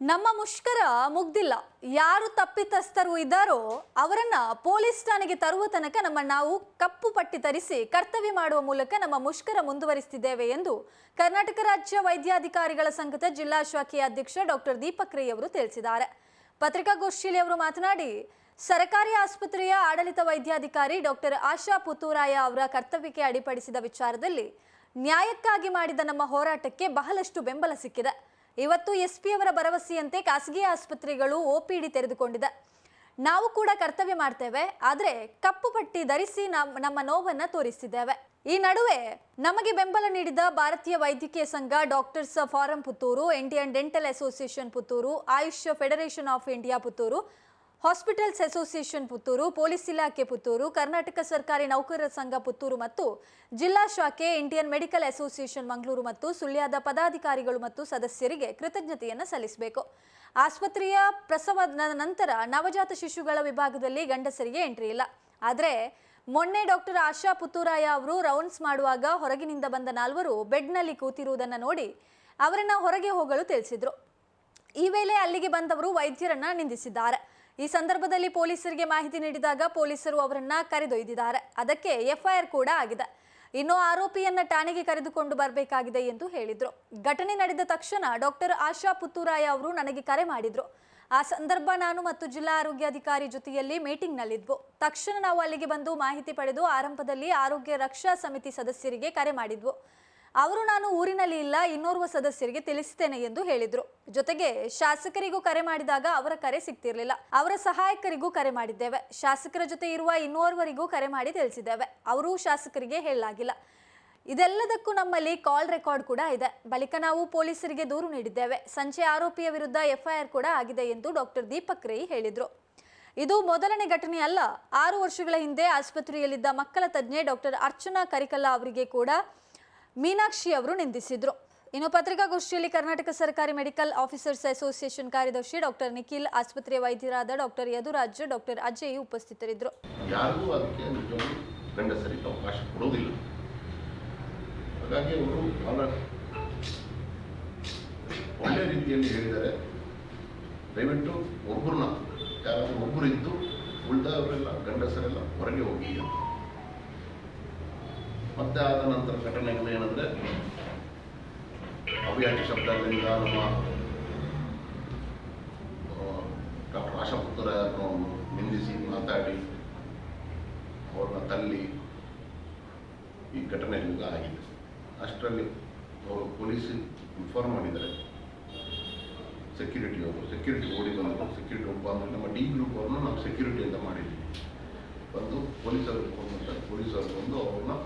ನಮ್ಮ ಮುಷ್ಕರ ಮುಗ್ದಿಲ್ಲ. ಯಾರು ತಪ್ಪಿತಸ್ಥರು ಇದ್ದಾರೋ ಅವರನ್ನ ಪೊಲೀಸ್ ಠಾಣೆಗೆ ತರುವ ತನಕ ನಮ್ಮ ನಾವು ಕಪ್ಪು ಪಟ್ಟಿ ತರಿಸಿ ಕರ್ತವ್ಯ ಮಾಡುವ ಮೂಲಕ ನಮ್ಮ ಮುಷ್ಕರ ಮುಂದುವರಿಸುತ್ತಿದ್ದೇವೆ ಎಂದು ಕರ್ನಾಟಕ ರಾಜ್ಯ ವೈದ್ಯಾಧಿಕಾರಿಗಳ ಸಂಘದ ಜಿಲ್ಲಾ ಶಾಖೆಯ ಅಧ್ಯಕ್ಷ ಡಾಕ್ಟರ್ ದೀಪಕ್ ರೈ ಅವರು ತಿಳಿಸಿದ್ದಾರೆ. ಪತ್ರಿಕಾಗೋಷ್ಠಿಯಲ್ಲಿ ಅವರು ಮಾತನಾಡಿ, ಸರಕಾರಿ ಆಸ್ಪತ್ರೆಯ ಆಡಳಿತ ವೈದ್ಯಾಧಿಕಾರಿ ಡಾಕ್ಟರ್ ಆಶಾ ಪುತ್ತೂರಾಯ ಅವರ ಕರ್ತವ್ಯಕ್ಕೆ ಅಡಿಪಡಿಸಿದ ವಿಚಾರದಲ್ಲಿ ನ್ಯಾಯಕ್ಕಾಗಿ ಮಾಡಿದ ನಮ್ಮ ಹೋರಾಟಕ್ಕೆ ಬಹಳಷ್ಟು ಬೆಂಬಲ ಸಿಕ್ಕಿದೆ. ಇವತ್ತು ಎಸ್ ಪಿ ಅವರ ಭರವಸೆಯಂತೆ ಖಾಸಗಿ ಆಸ್ಪತ್ರೆಗಳು ಒಪಿಡಿ ತೆರೆದುಕೊಂಡಿದೆ. ನಾವು ಕೂಡ ಕರ್ತವ್ಯ ಮಾಡ್ತೇವೆ, ಆದರೆ ಕಪ್ಪು ಪಟ್ಟಿ ಧರಿಸಿ ನಮ್- ನಮ್ಮ ನೋವನ್ನ ತೋರಿಸಿದ್ದೇವೆ ಈ ನಡುವೆ ನಮಗೆ ಬೆಂಬಲ ನೀಡಿದ ಭಾರತೀಯ ವೈದ್ಯಕೀಯ ಸಂಘ doctors forum Puttur Indian dental association Puttur Ayush federation of India Puttur hospitals association Puttur, police ಇಲಾಖೆ ಪುತ್ತೂರು, ಕರ್ನಾಟಕ ಸರ್ಕಾರಿ ನೌಕರರ ಸಂಘ ಪುತ್ತೂರು ಮತ್ತು ಜಿಲ್ಲಾ ಶಾಖೆ, ಇಂಡಿಯನ್ ಮೆಡಿಕಲ್ ಅಸೋಸಿಯೇಷನ್ ಮಂಗಳೂರು ಮತ್ತು ಸುಳ್ಯದ ಪದಾಧಿಕಾರಿಗಳು ಮತ್ತು ಸದಸ್ಯರಿಗೆ ಕೃತಜ್ಞತೆಯನ್ನು ಸಲ್ಲಿಸಬೇಕು. ಆಸ್ಪತ್ರೆಯ ಪ್ರಸವದ ನಂತರ ನವಜಾತ ಶಿಶುಗಳ ವಿಭಾಗದಲ್ಲಿ ಗಂಡಸರಿಗೆ ಎಂಟ್ರಿ ಇಲ್ಲ. ಆದರೆ ಮೊನ್ನೆ ಡಾಕ್ಟರ್ ಆಶಾ ಪುತ್ತೂರಾಯ ಅವರು ರೌಂಡ್ಸ್ ಮಾಡುವಾಗ ಹೊರಗಿನಿಂದ ಬಂದ ನಾಲ್ವರು ಬೆಡ್ನಲ್ಲಿ ಕೂತಿರುವುದನ್ನು ನೋಡಿ ಅವರನ್ನು ಹೊರಗೆ ಹೋಗಲು ತಿಳಿಸಿದರು. ಈ ವೇಳೆ ಅಲ್ಲಿಗೆ ಬಂದವರು ವೈದ್ಯರನ್ನ ನಿಂದಿಸಿದ್ದಾರೆ. ಈ ಸಂದರ್ಭದಲ್ಲಿ ಪೊಲೀಸರಿಗೆ ಮಾಹಿತಿ ನೀಡಿದಾಗ ಪೊಲೀಸರು ಅವರನ್ನ ಕರೆದೊಯ್ದಿದ್ದಾರೆ. ಅದಕ್ಕೆ ಎಫ್ಐಆರ್ ಕೂಡ ಆಗಿದೆ. ಇನ್ನು ಆರೋಪಿಯನ್ನ ಠಾಣೆಗೆ ಕರೆದುಕೊಂಡು ಬರಬೇಕಾಗಿದೆ ಎಂದು ಹೇಳಿದ್ರು. ಘಟನೆ ನಡೆದ ತಕ್ಷಣ ಡಾಕ್ಟರ್ ಆಶಾ ಪುತ್ತೂರಾಯ ಅವರು ನನಗೆ ಕರೆ ಮಾಡಿದ್ರು. ಆ ಸಂದರ್ಭ ನಾನು ಮತ್ತು ಜಿಲ್ಲಾ ಆರೋಗ್ಯಾಧಿಕಾರಿ ಜೊತೆಯಲ್ಲಿ ಮೀಟಿಂಗ್ನಲ್ಲಿದ್ವು. ತಕ್ಷಣ ನಾವು ಅಲ್ಲಿಗೆ ಬಂದು ಮಾಹಿತಿ ಪಡೆದು ಆರಂಭದಲ್ಲಿ ಆರೋಗ್ಯ ರಕ್ಷಾ ಸಮಿತಿ ಸದಸ್ಯರಿಗೆ ಕರೆ ಮಾಡಿದ್ವು. ಅವರು ನಾನು ಊರಿನಲ್ಲಿ ಇಲ್ಲ, ಇನ್ನೋರ್ವ ಸದಸ್ಯರಿಗೆ ತಿಳಿಸುತ್ತೇನೆ ಎಂದು ಹೇಳಿದ್ರು. ಜೊತೆಗೆ ಶಾಸಕರಿಗೂ ಕರೆ ಮಾಡಿದಾಗ ಅವರ ಕರೆ ಸಿಗ್ತಿರ್ಲಿಲ್ಲ. ಅವರ ಸಹಾಯಕರಿಗೂ ಕರೆ ಮಾಡಿದ್ದೇವೆ. ಶಾಸಕರ ಜೊತೆ ಇರುವ ಇನ್ನೋರ್ವರಿಗೂ ಕರೆ ಮಾಡಿ ತಿಳಿಸಿದ್ದೇವೆ. ಅವರು ಶಾಸಕರಿಗೆ ಹೇಳಲಾಗಿಲ್ಲ. ಇದೆಲ್ಲದಕ್ಕೂ ನಮ್ಮಲ್ಲಿ ಕಾಲ್ ರೆಕಾರ್ಡ್ ಕೂಡ ಇದೆ. ಬಳಿಕ ನಾವು ಪೊಲೀಸರಿಗೆ ದೂರು ನೀಡಿದ್ದೇವೆ. ಸಂಜೆ ಆರೋಪಿಯ ವಿರುದ್ಧ ಎಫ್ಐಆರ್ ಕೂಡ ಆಗಿದೆ ಎಂದು ಡಾಕ್ಟರ್ ದೀಪಕ್ ರೈ ಹೇಳಿದರು. ಇದು ಮೊದಲನೇ ಘಟನೆ ಅಲ್ಲ, ಆರು ವರ್ಷಗಳ ಹಿಂದೆ ಆಸ್ಪತ್ರೆಯಲ್ಲಿದ್ದ ಮಕ್ಕಳ ತಜ್ಞೆ ಡಾಕ್ಟರ್ ಅರ್ಚನಾ ಕರಿಕಲ್ಲ ಅವರಿಗೆ ಕೂಡ ಮೀನಾಕ್ಷಿ ಅವರು ನಿಂದಿಸಿದ್ರು. ಇನ್ನು ಪತ್ರಿಕಾಗೋಷ್ಠಿಯಲ್ಲಿ ಕರ್ನಾಟಕ ಸರ್ಕಾರಿ ಮೆಡಿಕಲ್ ಆಫೀಸರ್ಸ್ ಅಸೋಸಿಯೇಷನ್ ಕಾರ್ಯದರ್ಶಿ ಡಾಕ್ಟರ್ ನಿಖಿಲ್, ಆಸ್ಪತ್ರೆಯ ವೈದ್ಯರಾದ ಡಾಕ್ಟರ್ ಯದುರಾಜ್, ಡಾಕ್ಟರ್ ಅಜಯ್ ಉಪಸ್ಥಿತರಿದ್ದರು. ಯಾರಿಗೂ ಅದಕ್ಕೆ ಗಂಡಸರಿಗೆ ಅವಕಾಶ ಕೊಡೋದಿಲ್ಲ ಹಾಗಾಗಿ ಅವರು ಒಳ್ಳೆ ರೀತಿಯಲ್ಲಿ ಹೇಳಿದ್ದಾರೆ. ದಯವಿಟ್ಟು ಒಬ್ಬರನ್ನ, ಯಾರಾದರೂ ಒಬ್ಬರು ಇದ್ದು ಉಳಿದವರೆಲ್ಲ, ಗಂಡಸರೆಲ್ಲ ಹೊರಗೆ ಹೋಗಿ. ಮತ್ತೆ ಆದ ನಂತರ ಘಟನೆಗಳು ಏನಂದರೆ ಅವ್ಯಾಟಿ ಶಬ್ದಗಳಿಂದ ನಮ್ಮ ಡಾಕ್ಟರ್ ಆಶಾ ಪುತ್ರ ನಿಂದಿಸಿ ಮಾತಾಡಿ, ಅವ್ರನ್ನ ತಳ್ಳಿ ಈ ಘಟನೆ ಆಗಿದೆ. ಅಷ್ಟರಲ್ಲಿ ಅವರು ಪೊಲೀಸ್ ಇನ್ಫಾರ್ಮ್ ಮಾಡಿದ್ದಾರೆ. ಸೆಕ್ಯೂರಿಟಿ ಅವರು ಸೆಕ್ಯೂರಿಟಿ ಓಡಿ ಬಂದರು. ಸೆಕ್ಯೂರಿಟಿ ಒಬ್ಬ ನಮ್ಮ ಡಿ ಗ್ರೂಪ್ ಅವ್ರನ್ನ ನಾವು ಸೆಕ್ಯೂರಿಟಿ ಅಂತ ಮಾಡಿದ್ವಿ ಬಂದು ಪೊಲೀಸರು ಫೋನ್ ಪೊಲೀಸರು ಬಂದು ಅವ್ರನ್ನ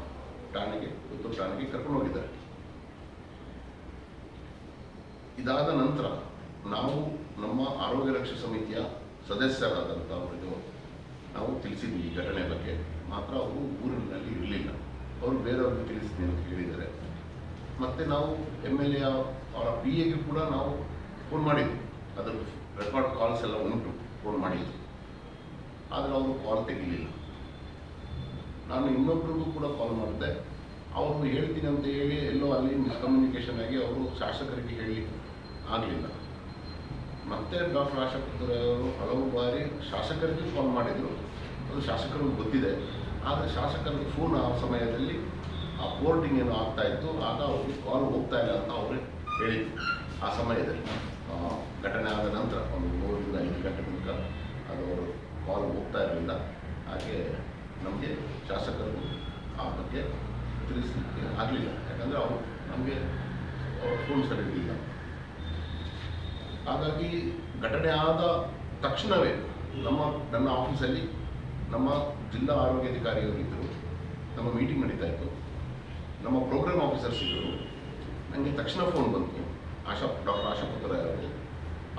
ಠಾಣೆಗೆ ಪುತ್ತೂರು ಠಾಣೆಗೆ ಕರ್ಕೊಂಡು ಹೋಗಿದ್ದಾರೆ. ಇದಾದ ನಂತರ ನಾವು ನಮ್ಮ ಆರೋಗ್ಯ ರಕ್ಷಾ ಸಮಿತಿಯ ಸದಸ್ಯರಾದಂಥ ಅವರಿಗೆ ನಾವು ತಿಳಿಸಿದ್ವಿ ಈ ಘಟನೆ ಬಗ್ಗೆ. ಮಾತ್ರ ಅವರು ಊರಿನಲ್ಲಿ ಇರಲಿಲ್ಲ. ಅವರು ಬೇರೆಯವ್ರಿಗೆ ತಿಳಿಸಿದ್ವಿ ಅಂತ ಹೇಳಿದ್ದಾರೆ. ಮತ್ತು ನಾವು ಎಂ ಎಲ್ ಎ ಅವರ ಪಿ ಎಗೆ ಕೂಡ ನಾವು ಫೋನ್ ಮಾಡಿದ್ವಿ. ಅದರ ರೆಕಾರ್ಡ್ ಕಾಲ್ಸ್ ಎಲ್ಲ ಉಂಟು ಫೋನ್ ಮಾಡಿದ್ವಿ ಆದರೆ ಅವರು ಕಾಲ್ ತೆಗಿಲಿಲ್ಲ. ನಾನು ಇನ್ನೊಬ್ರಿಗೂ ಕೂಡ ಕಾಲ್ ಮಾಡಿದೆ. ಅವರು ಹೇಳ್ತೀನಿ ಅಂತ ಹೇಳಿ ಎಲ್ಲೋ ಅಲ್ಲಿ ಮಿಸ್ಕಮ್ಯುನಿಕೇಷನ್ ಆಗಿ ಅವರು ಶಾಸಕರಿಗೆ ಹೇಳಿ ಆಗಲಿಲ್ಲ. ಮತ್ತೆ ಡಾಕ್ಟರ್ ಆಶಾ ಅವರು ಹಲವು ಬಾರಿ ಶಾಸಕರಿಗೆ ಫೋನ್ ಮಾಡಿದರು. ಅದು ಶಾಸಕರಿಗೆ ಗೊತ್ತಿದೆ. ಆದರೆ ಶಾಸಕರಿಗೆ ಫೋನ್ ಆ ಸಮಯದಲ್ಲಿ ಆ ಪೋರ್ಟಿಂಗ್ ಏನೋ ಆಗ್ತಾ ಇತ್ತು. ಆಗ ಅವ್ರಿಗೆ ಕಾಲ್ ಹೋಗ್ತಾ ಇಲ್ಲ ಅಂತ ಅವರು ಹೇಳಿದರು. ಆ ಸಮಯದಲ್ಲಿ. ಘಟನೆ ಆದ ನಂತರ ಒಂದು ಮೂರರಿಂದ ಐದು ಗಂಟೆ ತನಕ ಅದು ಅವರು ಕಾಲ್ ಹೋಗ್ತಾ ಇರಲಿಲ್ಲ. ಹಾಗೆ ನಮಗೆ ಶಾಸಕರು ಆ ಬಗ್ಗೆ ತಿಳಿಸಲಿಕ್ಕೆ ಆಗಲಿಲ್ಲ. ಯಾಕಂದರೆ ಅವರು ನಮಗೆ ಫೋನ್ ಸರಿಯಿಲ್ಲ ಹಾಗಾಗಿ ಘಟನೆ ಆದ ತಕ್ಷಣವೇ ನಮ್ಮ, ನನ್ನ ಆಫೀಸಲ್ಲಿ ನಮ್ಮ ಜಿಲ್ಲಾ ಆರೋಗ್ಯಾಧಿಕಾರಿಯವರಿದ್ದರು ನಮ್ಮ ಮೀಟಿಂಗ್ ನಡೀತಾ ಇತ್ತು. ನಮ್ಮ ಪ್ರೋಗ್ರಾಮ್ ಆಫೀಸರ್ಸ್ ಇದ್ದರು. ನನಗೆ ತಕ್ಷಣ ಫೋನ್ ಬಂತು. ಆಶಾ, ಡಾಕ್ಟರ್ ಆಶಾ ಪುತ್ರ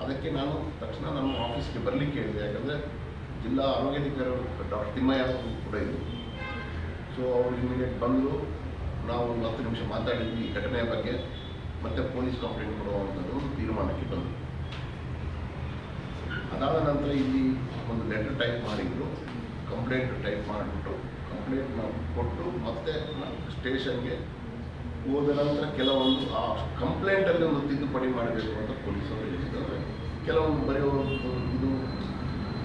ಅದಕ್ಕೆ ನಾನು ತಕ್ಷಣ ನಮ್ಮ ಆಫೀಸ್ಗೆ ಬರಲಿಕ್ಕೆ ಹೇಳಿದೆ. ಯಾಕಂದರೆ ಜಿಲ್ಲಾ ಆರೋಗ್ಯಾಧಿಕಾರಿಗಳು ಡಾಕ್ಟರ್ ತಿಮ್ಮಯ್ಯ ಅವರು ಕೂಡ ಇದ್ದರು. ಸೊ ಅವರು ಇಮಿಡಿಯೇಟ್ ಬಂದರು ನಾವು ಒಂದು ಹತ್ತು ನಿಮಿಷ ಮಾತಾಡಿದ್ವಿ ಈ ಘಟನೆಯ ಬಗ್ಗೆ. ಮತ್ತೆ ಪೊಲೀಸ್ ಕಂಪ್ಲೇಂಟ್ ಕೊಡುವಂಥದ್ದು ತೀರ್ಮಾನಕ್ಕೆ ಬಂದರು ಅದಾದ ನಂತರ ಇಲ್ಲಿ ಒಂದು ಲೆಟರ್ ಟೈಪ್ ಮಾಡಿದ್ರು. ಕಂಪ್ಲೇಂಟ್ ಟೈಪ್ ಮಾಡಿಬಿಟ್ಟು ಕಂಪ್ಲೇಂಟ್ ನಾವು ಕೊಟ್ಟು ಮತ್ತೆ ಸ್ಟೇಷನ್ಗೆ ಹೋದ ನಂತರ ಕೆಲವೊಂದು, ಆ ಕಂಪ್ಲೇಂಟಲ್ಲಿ ಒಂದು ತಿದ್ದುಪಡಿ ಮಾಡಬೇಕು ಅಂತ ಪೊಲೀಸರು ಹೇಳಿದ್ದಾರೆ ಕೆಲವೊಂದು ಬರೆಯುವಂಥದ್ದು ಇದು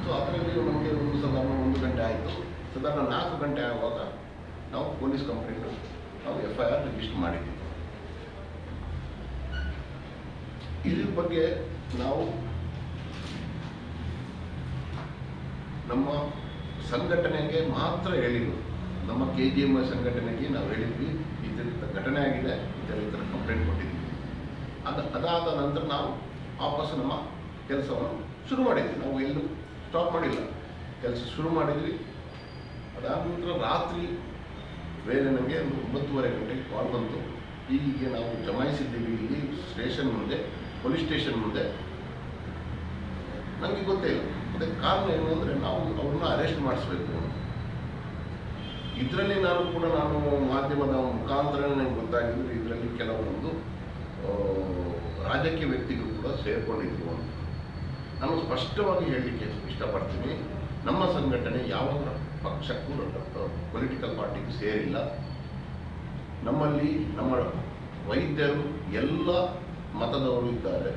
ಸೊ ಅದರಲ್ಲಿ ನಮಗೆ ಒಂದು ಸಾಧಾರಣ ಒಂದು ಗಂಟೆ ಆಯಿತು. ಸಾಧಾರಣ ನಾಲ್ಕು ಗಂಟೆ ಆಗುವಾಗ ನಾವು ಪೊಲೀಸ್ ಕಂಪ್ಲೇಂಟು ನಾವು ಎಫ್ ಐ ಆರ್ ರಿಜಿಸ್ಟರ್ ಮಾಡಿದ್ದೀವಿ. ಇದ್ರ ಬಗ್ಗೆ ನಾವು ನಮ್ಮ ಸಂಘಟನೆಗೆ ಮಾತ್ರ ಹೇಳಿದ್ರು ನಮ್ಮ ಕೆ ಜಿ ಎಂ ಸಂಘಟನೆಗೆ ನಾವು ಹೇಳಿದ್ವಿ. ಥರ ಘಟನೆ ಆಗಿದೆ. ಇದರ ಈ ಥರ ಕಂಪ್ಲೇಂಟ್ ಕೊಟ್ಟಿದ್ವಿ ಅದು ಅದಾದ ನಂತರ ನಾವು ವಾಪಸ್ ನಮ್ಮ ಕೆಲಸವನ್ನು ಶುರು ಮಾಡಿದ್ವಿ. ನಾವು ಎಲ್ಲೂ ಸ್ಟಾಪ್ ಮಾಡಿಲ್ಲ. ಕೆಲಸ ಶುರು ಮಾಡಿದ್ವಿ. ಅದಾದ ನಂತರ ರಾತ್ರಿ ವೇಳೆ ನನಗೆ ಒಂಬತ್ತುವರೆ ಗಂಟೆಗೆ ಕಾಲ್ ಬಂತು. ಹೀಗೆ ನಾವು ಜಮಾಯಿಸಿದ್ದೀವಿ ಇಲ್ಲಿ ಸ್ಟೇಷನ್ ಮುಂದೆ, ಪೊಲೀಸ್ ಸ್ಟೇಷನ್ ಮುಂದೆ. ನನಗೆ ಗೊತ್ತೇ ಇಲ್ಲ. ಅದಕ್ಕೆ ಕಾರಣ ಏನು ಅಂದರೆ ನಾವು ಅವ್ರನ್ನ ಅರೆಸ್ಟ್ ಮಾಡಿಸ್ಬೇಕು ಇದರಲ್ಲಿ ನಾನು ಕೂಡ ನಾನು ಮಾಧ್ಯಮದ ಮುಖಾಂತರ ನನಗೆ ಗೊತ್ತಾಗಿದ್ದು, ಇದರಲ್ಲಿ ಕೆಲವೊಂದು ರಾಜಕೀಯ ವ್ಯಕ್ತಿಗಳು ಕೂಡ ಸೇರಿಕೊಂಡಿದ್ರು ಅಂತ. ನಾನು ಸ್ಪಷ್ಟವಾಗಿ ಹೇಳಲಿಕ್ಕೆ ಇಷ್ಟಪಡ್ತೀನಿ. ನಮ್ಮ ಸಂಘಟನೆ ಯಾವ ಪಕ್ಷಕ್ಕೂ ಪೊಲಿಟಿಕಲ್ ಪಾರ್ಟಿಗೂ ಸೇರಿಲ್ಲ. ನಮ್ಮಲ್ಲಿ ನಮ್ಮ ವೈದ್ಯರು ಎಲ್ಲ ಮತದವರು ಇದ್ದಾರೆ.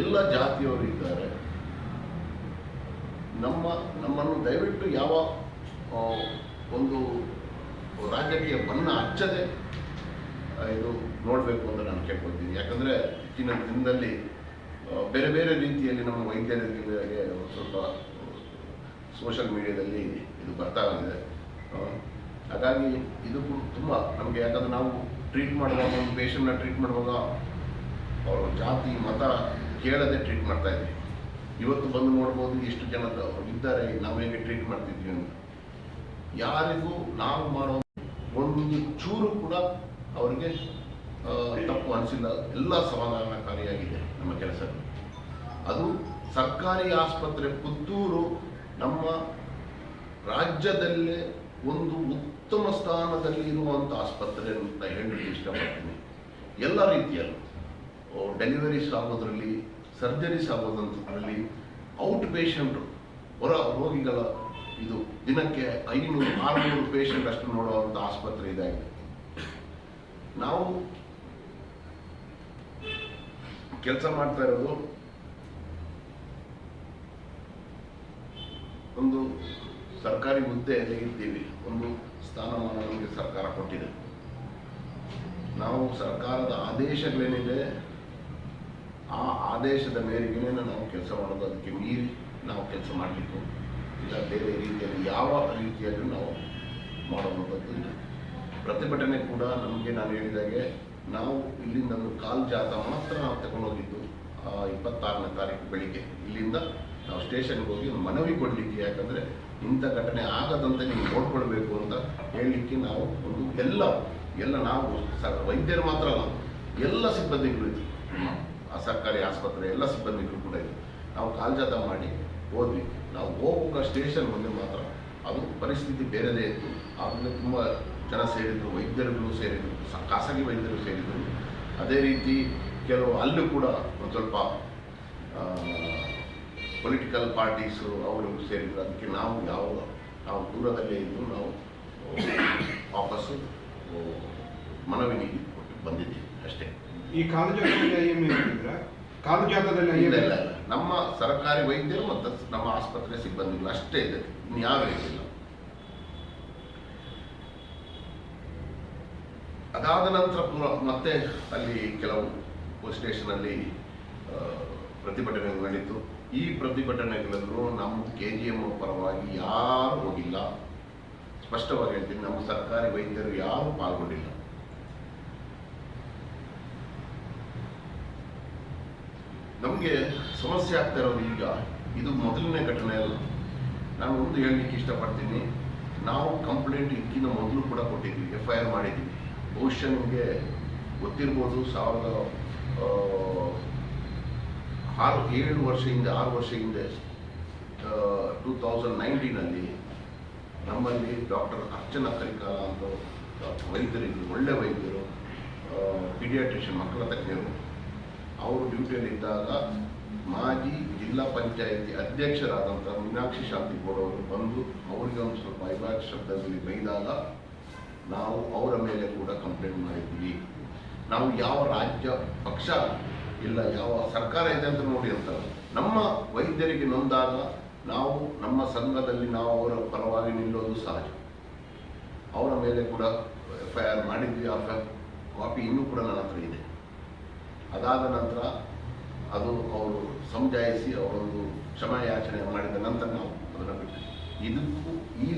ಎಲ್ಲ ಜಾತಿಯವರು ಇದ್ದಾರೆ. ನಮ್ಮ, ನಮ್ಮನ್ನು ದಯವಿಟ್ಟು ಯಾವ ಒಂದು ರಾಜಕೀಯ ಬಣ್ಣ ಹಚ್ಚದೆ ಇದು ನೋಡಬೇಕು ಅಂತ ನಾನು ಕೇಳ್ಕೊಳ್ತೀನಿ. ಯಾಕಂದರೆ ಇತ್ತಿನ ದಿನದಲ್ಲಿ ಬೇರೆ ಬೇರೆ ರೀತಿಯಲ್ಲಿ ನಮ್ಮ ವೈದ್ಯರಿಗೆ ಸ್ವಲ್ಪ ಸೋಷಲ್ ಮೀಡಿಯಾದಲ್ಲಿ ಇದು ಬರ್ತಾ ಇದೆ ಹಾಗಾಗಿ ಇದು ತುಂಬ ನಮಗೆ ಯಾಕಂದರೆ ನಾವು ಟ್ರೀಟ್ ಮಾಡುವಾಗ, ಒಂದು ಪೇಷಂಟ್ನ ಟ್ರೀಟ್ ಮಾಡುವಾಗ ಅವರ ಜಾತಿ, ಮತ ಕೇಳದೆ ಟ್ರೀಟ್ ಮಾಡ್ತಾ ಇದ್ವಿ. ಇವತ್ತು ಬಂದು ನೋಡ್ಬೋದು ಎಷ್ಟು ಜನ ಇದ್ದಾರೆ, ನಾವು ಹೇಗೆ ಟ್ರೀಟ್ ಮಾಡ್ತಿದ್ವಿ ಅಂತ. ಯಾರಿಗೂ ನಾವು ಮಾಡೋ ಒಂದು ಚೂರು ಕೂಡ ಅವರಿಗೆ ತಪ್ಪು ಅನಿಸಿಲ್ಲ ಎಲ್ಲ ಸಮಾಧಾನಕಾರಿಯಾಗಿದೆ ನಮ್ಮ ಕೆಲಸ ಅದು ಸರ್ಕಾರಿ ಆಸ್ಪತ್ರೆ ಪುತ್ತೂರು ನಮ್ಮ ರಾಜ್ಯದಲ್ಲೇ ಒಂದು ಉತ್ತಮ ಸ್ಥಾನದಲ್ಲಿ ಇರುವಂಥ ಆಸ್ಪತ್ರೆ ಅಂತ ಹೇಳಲಿಕ್ಕೆ ಇಷ್ಟಪಡ್ತೀನಿ. ಎಲ್ಲ ರೀತಿಯಲ್ಲೂ ಡೆಲಿವರೀಸ್ ಆಗೋದ್ರಲ್ಲಿ ಸರ್ಜರೀಸ್ ಆಗೋದಂಥದ್ರಲ್ಲಿ ಔಟ್ ಪೇಷಂಟ್, ಹೊರ ರೋಗಿಗಳ ಇದು ದಿನಕ್ಕೆ ಐನೂರು, ಆರುನೂರು ಪೇಷಂಟ್ ಅಷ್ಟು ನೋಡುವಂಥ ಆಸ್ಪತ್ರೆ ಇದಾಗಿದೆ. ನಾವು ಕೆಲಸ ಮಾಡ್ತಾ ಇರೋದು ಒಂದು ಸರ್ಕಾರಿ ಹುದ್ದೆಯಲ್ಲಿ ಇದ್ದೀವಿ. ಒಂದು ಸ್ಥಾನಮಾನ ನಮಗೆ ಸರ್ಕಾರ ಕೊಟ್ಟಿದೆ. ನಾವು ಸರ್ಕಾರದ ಆದೇಶಗಳೇನಿದೆ, ಆ ಆದೇಶದ ಮೇರೆಗೆ ನಾವು ಕೆಲಸ ಮಾಡೋದು ಅದಕ್ಕೆ ಮೀರಿ ನಾವು ಕೆಲಸ ಮಾಡಬೇಕು ಇಲ್ಲ, ಬೇರೆ ರೀತಿಯಲ್ಲಿ ಯಾವ ರೀತಿಯಲ್ಲೂ ನಾವು ಮಾಡುವಂಥದ್ದು ಇಲ್ಲ ಪ್ರತಿಭಟನೆ ಕೂಡ ನಮಗೆ ನಾನು ಹೇಳಿದಾಗೆ ನಾವು ಇಲ್ಲಿಂದ ಕಾಲ್ ಜಾತ ಮಾತ್ರ ನಾವು ತಗೊಂಡೋಗಿದ್ದು ಇಪ್ಪತ್ತಾರನೇ ತಾರೀಕು ಬೆಳಿಗ್ಗೆ. ಇಲ್ಲಿಂದ ನಾವು ಸ್ಟೇಷನ್ಗೆ ಹೋಗಿ ಮನವಿ ಕೊಡಲಿಕ್ಕೆ, ಯಾಕಂದರೆ ಇಂಥ ಘಟನೆ ಆಗದಂತೆ ನೀವು ನೋಡ್ಕೊಳ್ಬೇಕು ಅಂತ ಹೇಳಲಿಕ್ಕೆ ನಾವು ಒಂದು ಎಲ್ಲ ಎಲ್ಲ ನಾವು ವೈದ್ಯರು ಮಾತ್ರ ಅಲ್ಲ, ಎಲ್ಲ ಸಿಬ್ಬಂದಿಗಳು ಇತ್ತು ಆ ಸರ್ಕಾರಿ ಆಸ್ಪತ್ರೆ ಎಲ್ಲ ಸಿಬ್ಬಂದಿಗಳು ಕೂಡ ಇತ್ತು ನಾವು ಕಾಲ್ಜಾತ ಮಾಡಿ ಹೋದ್ವಿ. ನಾವು ಹೋಗುವ ಸ್ಟೇಷನ್ ಮುಂದೆ ಮಾತ್ರ. ಅದು ಪರಿಸ್ಥಿತಿ ಬೇರೆದೇ ಇತ್ತು. ಆಮೇಲೆ ತುಂಬ ಜನ ಸೇರಿದರು ವೈದ್ಯರುಗಳು ಸೇರಿದರು ಖಾಸಗಿ ವೈದ್ಯರು ಸೇರಿದರು ಅದೇ ರೀತಿ ಕೆಲವು ಅಲ್ಲೂ ಕೂಡ ಒಂದು ಸ್ವಲ್ಪ ಪೊಲಿಟಿಕಲ್ ಪಾರ್ಟೀಸು ಅವರು ಸೇರಿದ್ರು. ಅದಕ್ಕೆ ನಾವು ಯಾವ ನಾವು ದೂರದಲ್ಲೇ ಇದ್ದು ನಾವು ವಾಪಸ್ಸು ಮನವಿ ನೀಡಿ ಕೊಟ್ಟು ಬಂದಿದ್ದೀವಿ ಅಷ್ಟೇ. ಈ ಕಾಲು ಜಾತದಲ್ಲಿ ಐ ಕಾಲು ಜಾತದಲ್ಲಿ ಇಲ್ಲ ಇಲ್ಲ ನಮ್ಮ ಸರ್ಕಾರಿ ವೈದ್ಯರು ಮತ್ತು ನಮ್ಮ ಆಸ್ಪತ್ರೆ ಸಿಬ್ಬಂದಿಗಳು ಅಷ್ಟೇ ಇದೆ ಇನ್ಯಾವ ಇಲ್ಲ ಅದಾದ ನಂತರ ಮತ್ತೆ ಅಲ್ಲಿ ಕೆಲವು ಪೊಲೀಸ್ ಸ್ಟೇಷನಲ್ಲಿ ಆ, ಪ್ರತಿಭಟನೆಗಳು ನಡೀತು ಈ ಪ್ರತಿಭಟನೆಗಳಲ್ಲೂ ನಮ್ಮ ಕೆ ಜಿ ಎಂ ಪರವಾಗಿ ಯಾರು ಹೋಗಿಲ್ಲ. ಸ್ಪಷ್ಟವಾಗಿ ಹೇಳ್ತೀನಿ ನಮ್ಮ ಸರ್ಕಾರಿ ವೈದ್ಯರು ಯಾರು ಪಾಲ್ಗೊಂಡಿಲ್ಲ. ನಮಗೆ ಸಮಸ್ಯೆ ಆಗ್ತಾ ಇರೋದು ಈಗ ಇದು ಮೊದಲನೇ ಘಟನೆ ಅಲ್ಲ. ನಾನು ಒಂದು ಹೇಳಲಿಕ್ಕೆ ಇಷ್ಟಪಡ್ತೀನಿ ನಾವು ಕಂಪ್ಲೇಂಟ್ ಇದಕ್ಕಿಂತ ಮೊದಲು ಕೂಡ ಕೊಟ್ಟಿದ್ವಿ ಎಫ್ ಐ ಆರ್ ಮಾಡಿದ್ವಿ. ಬಹುಶಃ ನಿಮಗೆ ಗೊತ್ತಿರ್ಬೋದು ಸಾವಿರದ ಆರು, ಏಳು ವರ್ಷ ಹಿಂದೆ, ಆರು ವರ್ಷ ಹಿಂದೆ ಟೂ ತೌಸಂಡ್ ನೈನ್ಟೀನಲ್ಲಿ ನಮ್ಮಲ್ಲಿ ಡಾಕ್ಟರ್ ಅರ್ಚನಾ ಕರಿಕಾಲ ಅಂತ ವೈದ್ಯರಿದ್ರು ಒಳ್ಳೆ ವೈದ್ಯರು ಪೀಡಿಯಾಟ್ರಿಷಿಯನ್ ಮಕ್ಕಳ ತಜ್ಞರು. ಅವರು ಡ್ಯೂಟಿಯಲ್ಲಿದ್ದಾಗ ಮಾಜಿ ಜಿಲ್ಲಾ ಪಂಚಾಯಿತಿ ಅಧ್ಯಕ್ಷರಾದಂಥ ಮೀನಾಕ್ಷಿ ಶಾಂತಿ ಗೌಡ ಅವರು ಬಂದು, ಅವರಿಗೆ ಒಂದು ಸ್ವಲ್ಪ ಐವಾಕ್ ಶಬ್ದದಲ್ಲಿ ಬೈದಾಗ ನಾವು ಅವರ ಮೇಲೆ ಕೂಡ ಕಂಪ್ಲೇಂಟ್ ಮಾಡಿದ್ವಿ ನಾವು ಯಾವ ರಾಜ್ಯ ಪಕ್ಷ ಇಲ್ಲ, ಯಾವ ಸರ್ಕಾರ ಇದೆ ಅಂತ ನೋಡಿ ಅಂತ ನಮ್ಮ ವೈದ್ಯರಿಗೆ ನೊಂದಾಗ ನಾವು ನಮ್ಮ ಸಂಘದಲ್ಲಿ ನಾವು ಅವರ ಪರವಾಗಿ ನಿಲ್ಲೋದು ಸಹಜ. ಅವರ ಮೇಲೆ ಕೂಡ ಎಫ್ ಐ ಆರ್ ಮಾಡಿದ್ವಿ, ಆ ಕಾಪಿ ಇನ್ನೂ ಕೂಡ ನನ್ನ ಹತ್ರ ಇದೆ. ಅದಾದ ನಂತರ ಅದು ಅವರು ಸಮಜಾಯಿಸಿ ಅವರೊಂದು ಕ್ಷಮಾಯಾಚನೆ ಮಾಡಿದ ನಂತರ ನಾವು ಅದನ್ನು ಬಿಟ್ಟು ಇದಕ್ಕೂ ಈ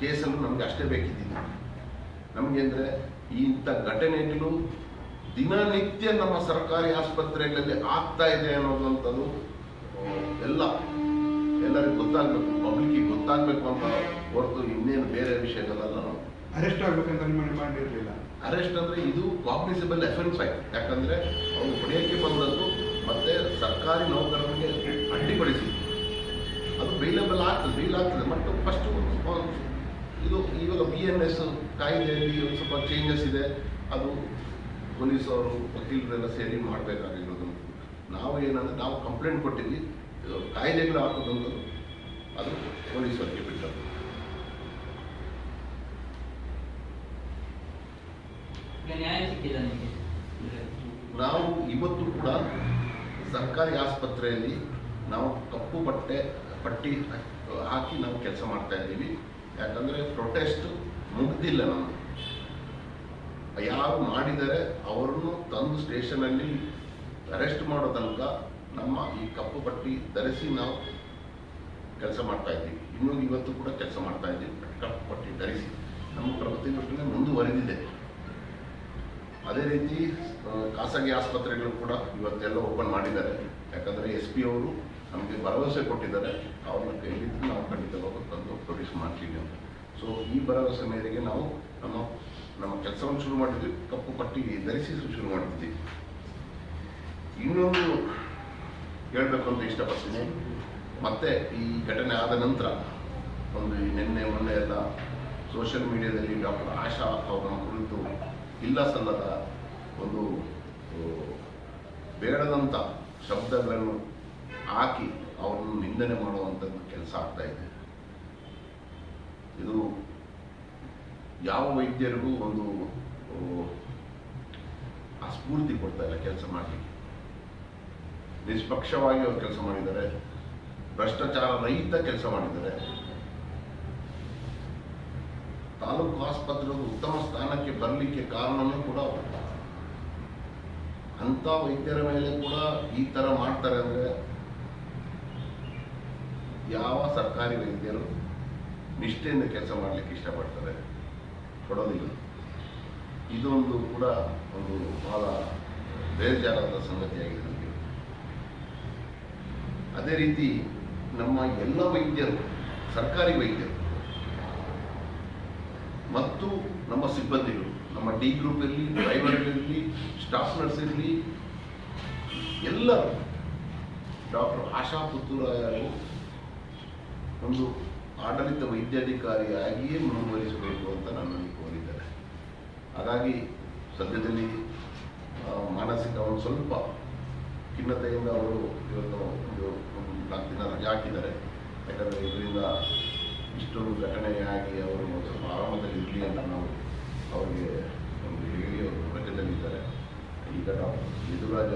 ಕೇಸಲ್ಲೂ ನಮಗೆ ಅಷ್ಟೇ ಬೇಕಿದ್ದೀನಿ ನಮಗೆ ಅಂದರೆ ಇಂಥ ಘಟನೆಗಳು ದಿನನಿತ್ಯ ನಮ್ಮ ಸರ್ಕಾರಿ ಆಸ್ಪತ್ರೆಗಳಲ್ಲಿ ಆಗ್ತಾ ಇದೆ ಅನ್ನೋದಂಥದ್ದು ಎಲ್ಲ. ಎಲ್ಲರಿಗೂ ಗೊತ್ತಾಗಬೇಕು ಪಬ್ಲಿಕ್ಕಿಗೆ ಗೊತ್ತಾಗಬೇಕು ಅಂತ ಹೊರತು ಇನ್ನೇನು ಬೇರೆ ವಿಷಯಗಳಲ್ಲ ನಾವು. ಅರೆಸ್ಟ್ ಆಗ್ಬೇಕಂತ ಮಾಡಿರಲಿಲ್ಲ ಅರೆಸ್ಟ್ ಅಂದರೆ ಇದು ಕಾಗ್ನಿಸಿಬಲ್ ಎಫೆನ್ಸ್ ಆಯ್ತು. ಯಾಕಂದರೆ ಅವರು ಹೊಡೆಯೋಕ್ಕೆ ಬಂದದ್ದು ಮತ್ತೆ ಸರ್ಕಾರಿ ನೌಕರರಿಗೆ ಅಡ್ಡಿಪಡಿಸಿದ್ದು. ಅದು ಬೈಲೇಬಲ್ ಆಗ್ತದೆ ಬೈಲ್ ಆಗ್ತದೆ ಮತ್ತು ಫಸ್ಟ್ ಇದು ಇವಾಗ ಬಿ ಎನ್ ಎಸ್ ಕಾಯ್ದೆಯಲ್ಲಿ ಒಂದು ಸ್ವಲ್ಪ ಚೇಂಜಸ್ ಇದೆ. ಅದು ಪೊಲೀಸವರು ವಕೀಲರೆಲ್ಲ ಸೇರಿ ಮಾಡಬೇಕಾಗಿರೋದು. ನಾವು ಏನಂದ್ರೆ ನಾವು ಕಂಪ್ಲೇಂಟ್ ಕೊಟ್ಟಿದ್ವಿ. ಕಾಯಿಲೆಗಳು ಕಾಯ್ದೆಗಳು ಹಾಕೋದಂಥದ್ದು ಅದು ಪೊಲೀಸರಿಗೆ ಬಿಟ್ಟದ್ದು. ನಾವು ಇವತ್ತು ಕೂಡ ಸರ್ಕಾರಿ ಆಸ್ಪತ್ರೆಯಲ್ಲಿ ನಾವು ಕಪ್ಪು ಬಟ್ಟೆ ಪಟ್ಟಿ ಹಾಕಿ ನಾವು ಕೆಲಸ ಮಾಡ್ತಾ ಇದ್ದೀವಿ. ಯಾಕಂದರೆ ಪ್ರೊಟೆಸ್ಟ್ ಮುಗ್ದಿಲ್ಲ ನಮ್ಮ ಯಾರು ಮಾಡಿದರೆ ಅವರನ್ನು ತಂದು ಸ್ಟೇಷನಲ್ಲಿ ಅರೆಸ್ಟ್ ಮಾಡೋ ತನಕ ನಮ್ಮ ಈ ಕಪ್ಪು ಪಟ್ಟಿ ಧರಿಸಿ ನಾವು ಕೆಲಸ ಮಾಡ್ತಾ ಇದ್ದೀವಿ. ಇನ್ನೂ ಇವತ್ತು ಕೂಡ ಕೆಲಸ ಮಾಡ್ತಾ ಇದ್ದೀವಿ. ಕಪ್ಪು ಪಟ್ಟಿ ಧರಿಸಿ. ನಮ್ಮ ಪ್ರತಿಭಟನೆ ಮುಂದುವರೆದಿದೆ. ಅದೇ ರೀತಿ ಖಾಸಗಿ ಆಸ್ಪತ್ರೆಗಳು ಕೂಡ ಇವತ್ತೆಲ್ಲ ಓಪನ್ ಮಾಡಿದ್ದಾರೆ. ಯಾಕಂದರೆ ಎಸ್ ಪಿ ಅವರು ನಮಗೆ ಭರವಸೆ ಕೊಟ್ಟಿದ್ದಾರೆ. ಅವ್ರನ್ನ ಕೈಲಿದ್ದು ನಾವು ಖಂಡಿತವಾಗ ಪ್ರೊಡ್ಯೂಸ್ ಮಾಡ್ತೀವಿ ಅಂತ. ಸೊ ಈ ಭರವಸೆ ಮೇರೆಗೆ ನಾವು ನಮ್ಮ ನಮ್ಮ ಕೆಲಸವನ್ನು ಶುರು ಮಾಡಿದ್ವಿ ಕಪ್ಪು ಪಟ್ಟಿ ಧರಿಸಿ ಶುರು ಮಾಡಿದ್ವಿ ಇನ್ನೊಂದು ಹೇಳಬೇಕು ಅಂತ ಇಷ್ಟಪಡ್ತೀನಿ. ಮತ್ತೆ ಈ ಘಟನೆ ಆದ ನಂತರ ಒಂದು ನಿನ್ನೆ, ಮೊನ್ನೆ ಎಲ್ಲ ಸೋಷಿಯಲ್ ಮೀಡಿಯಾದಲ್ಲಿ ಡಾಕ್ಟರ್ ಆಶಾ ಅವರ ಕುರಿತು ಇಲ್ಲ ಸಲ್ಲದ ಒಂದು ಬೇಡದಂಥ ಶಬ್ದಗಳನ್ನು ಹಾಕಿ ಅವರನ್ನು ನಿಂದನೆ ಮಾಡುವಂಥದ್ದು ಕೆಲಸ ಆಗ್ತಾ ಇದೆ. ಇದು ಯಾವ ವೈದ್ಯರಿಗೂ ಒಂದು ಆ, ಸ್ಫೂರ್ತಿ ಕೊಡ್ತಾ ಇಲ್ಲ ಕೆಲಸ ಮಾಡಲಿಕ್ಕೆ ನಿಷ್ಪಕ್ಷವಾಗಿ ಅವರು ಕೆಲಸ ಮಾಡಿದ್ದಾರೆ. ಭ್ರಷ್ಟಾಚಾರ ರಹಿತ ಕೆಲಸ ಮಾಡಿದ್ದಾರೆ. ತಾಲೂಕು ಆಸ್ಪತ್ರೆ ಉತ್ತಮ ಸ್ಥಾನಕ್ಕೆ ಬರಲಿಕ್ಕೆ ಕಾರಣವೇ ಕೂಡ ಅವರು. ಅಂಥ ವೈದ್ಯರ ಮೇಲೆ ಕೂಡ ಈ ಥರ ಮಾಡ್ತಾರೆ ಅಂದರೆ ಯಾವ ಸರ್ಕಾರಿ ವೈದ್ಯರು ನಿಷ್ಠೆಯಿಂದ ಕೆಲಸ ಮಾಡಲಿಕ್ಕೆ ಇಷ್ಟಪಡ್ತಾರೆ. ಕೊಡೋದಿಲ್ಲ. ಇದೊಂದು ಕೂಡ ಒಂದು ಬಹಳ ಬೇಜಾರಾದ ಸಂಗತಿಯಾಗಿದೆ ನಮಗೆ. ಅದೇ ರೀತಿ ನಮ್ಮ ಎಲ್ಲ ವೈದ್ಯರು, ಸರ್ಕಾರಿ ವೈದ್ಯರು, ಮತ್ತು ನಮ್ಮ ಸಿಬ್ಬಂದಿಗಳು, ನಮ್ಮ ಡಿ ಗ್ರೂಪ್ ಇರಲಿ, ಡ್ರೈವರ್ ಇರಲಿ, ಸ್ಟಾಫ್ ನರ್ಸ್ ಇರಲಿ, ಎಲ್ಲರೂ, ಡಾಕ್ಟರ್ ಆಶಾ ಪುತ್ತೂರಾಯರು ಒಂದು ಆಡಳಿತ ವೈದ್ಯಾಧಿಕಾರಿಯಾಗಿಯೇ ಮುಂದುವರಿಸಬೇಕು ಅಂತ ನನ್ನಲ್ಲಿ ಕೋರಿದ್ದಾರೆ. ಹಾಗಾಗಿ ಸದ್ಯದಲ್ಲಿ ಮಾನಸಿಕ ಒಂದು ಸ್ವಲ್ಪ ಖಿನ್ನತೆಯಿಂದ ಅವರು ಇವತ್ತು ಒಂದು ನಾಲ್ಕು ದಿನ ರಜೆ ಹಾಕಿದ್ದಾರೆ. ಯಾಕಂದರೆ ಇದರಿಂದ ಇಷ್ಟೊಂದು ಘಟನೆಯಾಗಿ ಅವರು ಸ್ವಲ್ಪ ಆರಾಮದಲ್ಲಿ ಇರಲಿ ಅಂತ ನಾವು ಅವರಿಗೆ ಒಂದು ಹೇಳಿ ಅವರು ರಜದಲ್ಲಿದ್ದಾರೆ ಈಗ ನಾವು